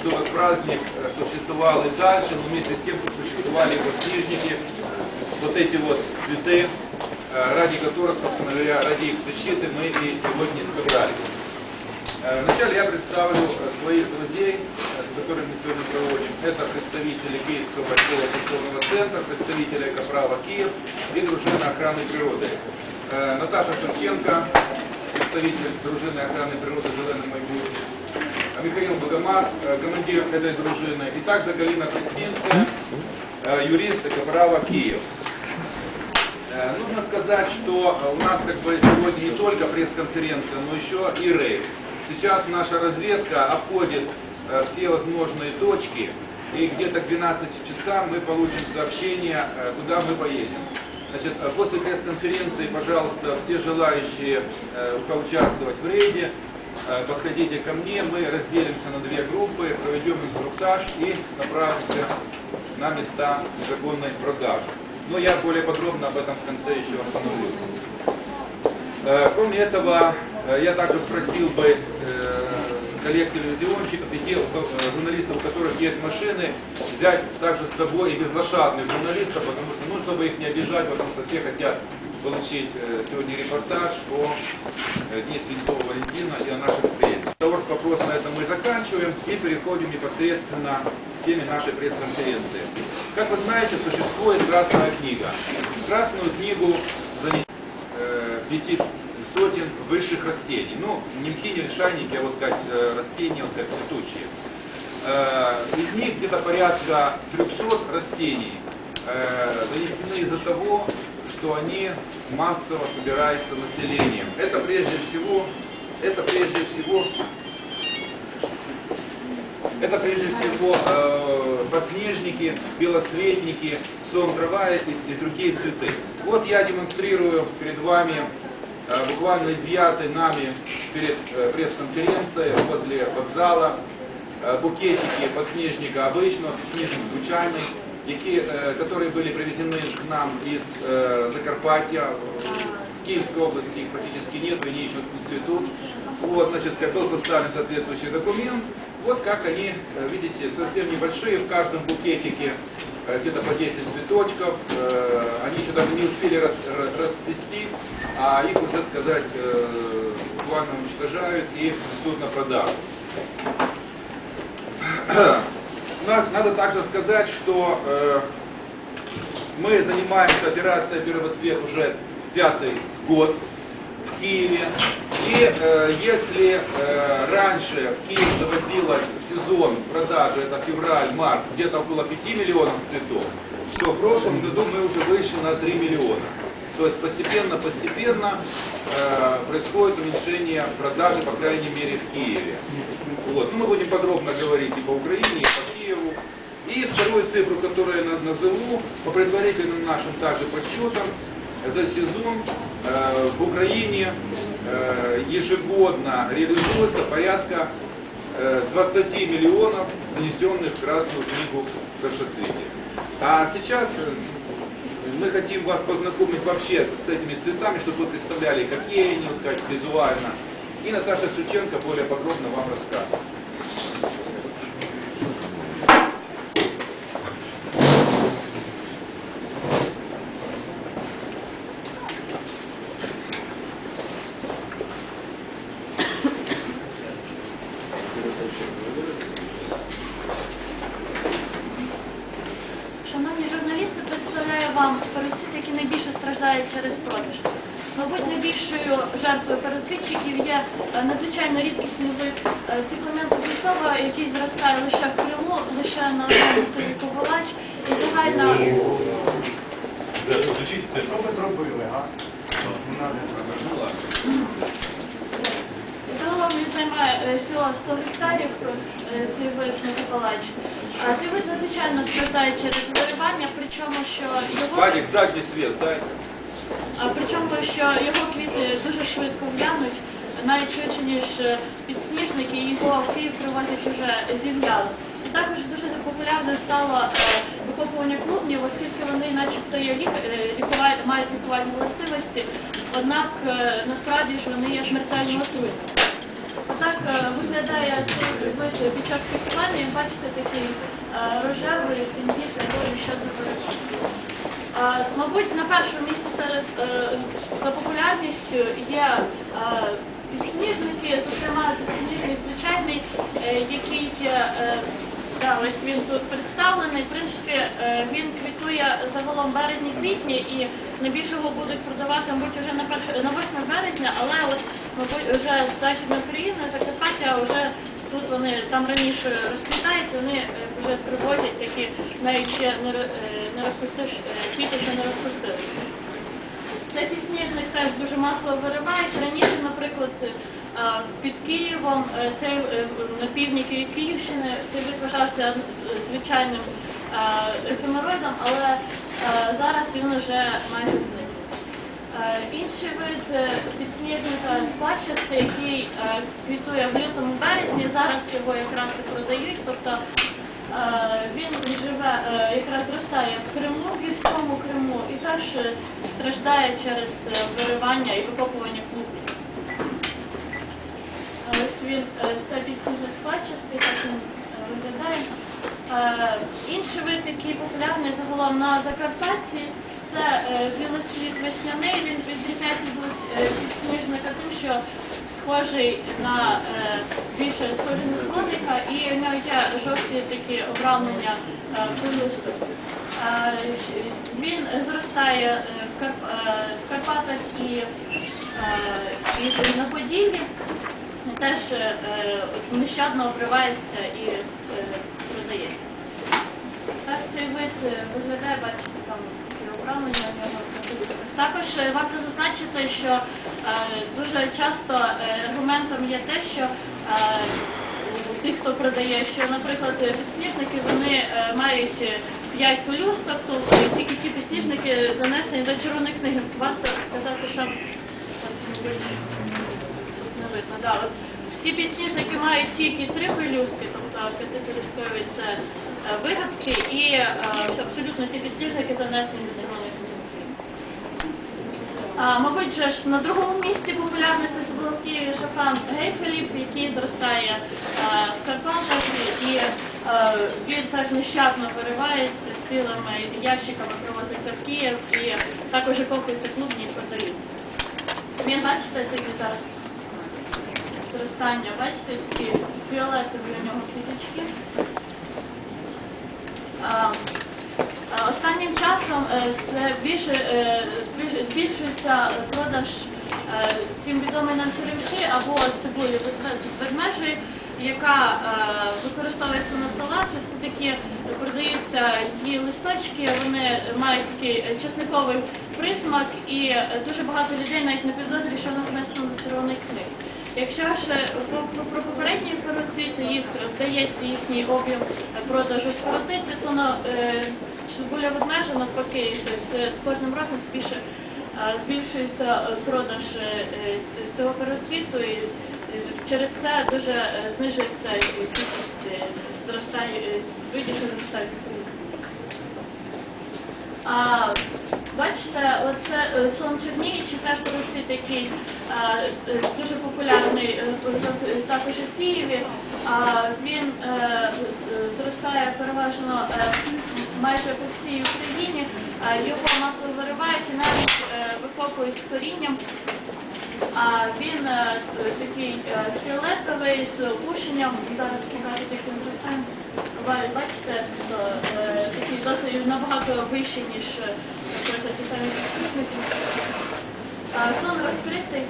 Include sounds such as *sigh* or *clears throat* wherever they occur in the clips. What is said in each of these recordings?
что этот праздник э, существовал и дальше, но вместе с тем, что существовали его снежники, вот эти вот цветы, э, ради которых, собственно говоря, ради их защиты мы и сегодня собрались. Э, Вначале я представлю э, своих друзей, э, с которыми мы сегодня проводим. Это представители Киевского большого культурного центра, представители Экопрова Киев и дружины охраны природы. Э, Наташа Шевченко, представитель дружины охраны природы «Зеленый майбутнє». Михаил Богомаз, э, командир этой дружины. И также Галина Крестинская, э, юрист Экопрова Киев. Э, Нужно сказать, что у нас как бы сегодня не только пресс-конференция, но еще и рейд. Сейчас наша разведка обходит э, все возможные точки, и где-то к 12 часам мы получим сообщение, куда мы поедем. Значит, после пресс-конференции, пожалуйста, все желающие поучаствовать в рейде, подходите ко мне, мы разделимся на две группы, проведем инструктаж и направимся на места законной продажи. Но я более подробно об этом в конце еще остановлюсь. Э, Кроме этого, э, я также спросил бы э, коллег телевизионщиков и тех э, журналистов, у которых есть машины, взять также с собой и безлошадных журналистов, потому что, ну, чтобы их не обижать, потому что все хотят получить э, сегодня репортаж о э, Дне Святого Валентина и о наших встретах. Разговор вопрос на этом мы заканчиваем и переходим непосредственно к теме нашей пресс-конференции. Как вы знаете, существует Красная книга. Красную книгу занесено э, сотен высших растений. Ну, не мхи, не лишайники, а вот как э, растения, вот как цветущие. Э, из них где-то порядка 300 растений э, занесены из-за того, что они массово собираются населением. Это прежде всего, это прежде всего это прежде всего э, подснежники, белоцветники, сон трава и, и другие цветы. Вот я демонстрирую перед вами э, буквально изъятый нами перед э, пресс-конференцией возле вокзала э, букетики подснежника обычного, подснежник звучальный, які, э, которые были привезены к нам из э, Закарпатья, в Киевской области их практически нет, они еще цветут. Вот, значит, был составлен соответствующий документ. Вот как они, э, видите, совсем небольшие, в каждом букетике э, где-то по 10 цветочков. Э, Они еще даже не успели рас- ра- расцвести, а их уже, сказать, э, буквально уничтожают и несут на продажу. *clears throat* Надо также сказать, что э, мы занимаемся операцией «Первоцвет» уже пятый год в Киеве. И э, если э, раньше в Киев заводилось сезон продажи, это февраль-март, где-то около 5 миллионов цветов, то в прошлом году мы уже вышли на 3 миллиона. То есть постепенно-постепенно э, происходит уменьшение продажи, по крайней мере, в Киеве. Вот. Ну, мы будем подробно говорить и по Украине, и по Киеву. И вторую цифру, которую я на- назову, по предварительным нашим также подсчетам, за сезон э, в Украине э, ежегодно реализуется порядка э, 20 миллионов занесенных в Красную книгу красоцветия. А сейчас э, мы хотим вас познакомить вообще с этими цветами, чтобы вы представляли, какие они, вот как визуально. И Наташа Шевченко более подробно вам расскажет. Найбільшою жертвою парацитчиків є е, надзвичайно рідкісний вид е, цикломену який зростає лише в Криму, лише на одному Ковалач і загальна Що ви зробили, а? Загалом він займає е, всього 100 гектарів, цей вид Ковалач. А Цей вид надзвичайно страждає через виривання, причому що. Вадик, задний свет, дайте. А причому, що його квіти дуже швидко в'януть, навіть швидше, ніж е, підсніжники, і його в Київ привозять вже зів'яли. І також дуже популярним стало е, викопування клубнів, оскільки вони начебто є лік- е, мають лікувальні властивості, однак насправді ж вони є смертельно отруйними. так е, виглядає цей під час фестивалю. Як бачите, такий рожевий, тендітний, доволі щодо Мабуть, на першому місці серед е, за популярністю є е, підсніжники, зокрема підсніжник звичайний, е, який да, ось він тут представлений. В принципі, він квітує загалом березні-квітні і найбільше його будуть продавати, мабуть, вже на перше на 8 березня, але от, мабуть, вже з Західної України, Закарпаття вже тут вони там раніше розквітають, вони вже привозять, які навіть ще не, ро- не розпустиш, квіти ще не розпустилися. Підсніжник теж дуже масово виривають. Раніше, наприклад, е, під Києвом, е, цей е, на півдні Київщини, цей вид вважався звичайним ефемероїдом, але зараз він вже майже зник. Інший вид підсніжника плащасти, який квітує в лютому березні, зараз його якраз і продають, тобто він живе, якраз зростає в Криму, Криму, теж е, страждає через е, виривання і викопування клубів. Ось він, е, це підсніжник плащастий, так він е, виглядає. Інший вид, який популярний загалом на Закарпатті, це білоцвіт весняний, він відрізняється від підсніжника тим, що схожий на більше схожий на слоника, і в нього є жовті такі обрамлення пелюсток. Е, Він зростає е, в е, в Карпатах і, е, і на Поділлі теж е, нещадно обривається і е, продається. Так цей вид е, виглядає, бачите, там обрамлення у нього. Також е, варто зазначити, що е, дуже часто е, аргументом є те, що е, тих, хто продає, що, наприклад, е, підсніжники вони е, мають 5 пелюсток, тобто тільки ті підсніжники занесені до червоної книги. Варто сказати, що не видно. Да, от всі підсніжники мають тільки три пелюстки, тобто п'ятипелюсткові це е, вигадки, і е, абсолютно всі підсніжники занесені до червоної книги. А, Мабуть, же ж на другому місці популярності було в Києві шафран Гейфеліп, який зростає е, в Карпатах, і е, він теж нещадно виривається цілими ящиками, привозиться в Київ і також копується клубні і продаються. Він, бачите, такий зараз зростання, бачите, такі фіолетові у нього квіточки. Останнім часом е, більше е, збільшується продаж е, всім відомої нам черемші або цибулі ведме- ведмежої, яка е, використовується на салати. Це такі продаються її листочки, вони мають такий чесниковий присмак і дуже багато людей навіть не підозрює, що воно внесено до червоних книг. Якщо ж е, про, попередні фероцити їх вдається їхній об'єм продажу скоротити, то на е, ведмежа навпаки щось, е, з кожним роком більше е, збільшується продаж цього е, через це дуже е, знижується кількість е, зростання, е, видів, що бачите, оце сон Чернігівці теж дорослий такий дуже популярний також у Києві. Він зростає переважно майже по всій Україні. Його масово виривають і навіть викопують з корінням. А він е, такий е, фіолетовий з опущенням. Зараз покажу таким зростаємо. Ви Бачите, е, такий досить набагато вищий, ніж ті самі. Сон розкритий.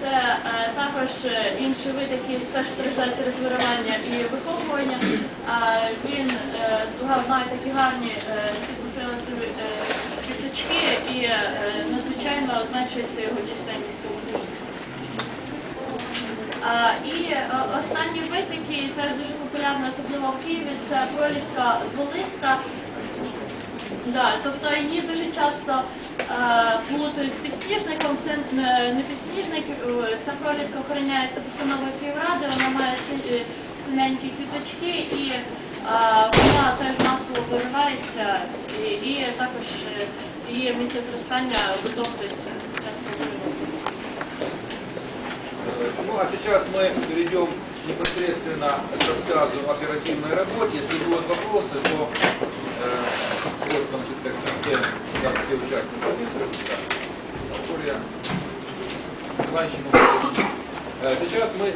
Це також інший вид, який теж страждає через виривання і виховування. Він має такі гарні е, і е, надзвичайно зменшується його численність у. І е, останній вид, який теж дуже популярний, особливо в Києві, це проліска дволиста. Да, тобто її дуже часто е, плутають з підсніжником, це не, підсніжник, ця проліска охороняється постановою Київради, вона має синенькі квіточки і вона теж масово виривається і, і також е, її місце зростання витоптується часто виривається. Ну а сейчас мы перейдем непосредственно к рассказу о оперативной работе. Если будут вопросы, то э, вот, значит, как совсем, да, все участники комиссии, да, Виктория Иванович, Э, Сейчас мы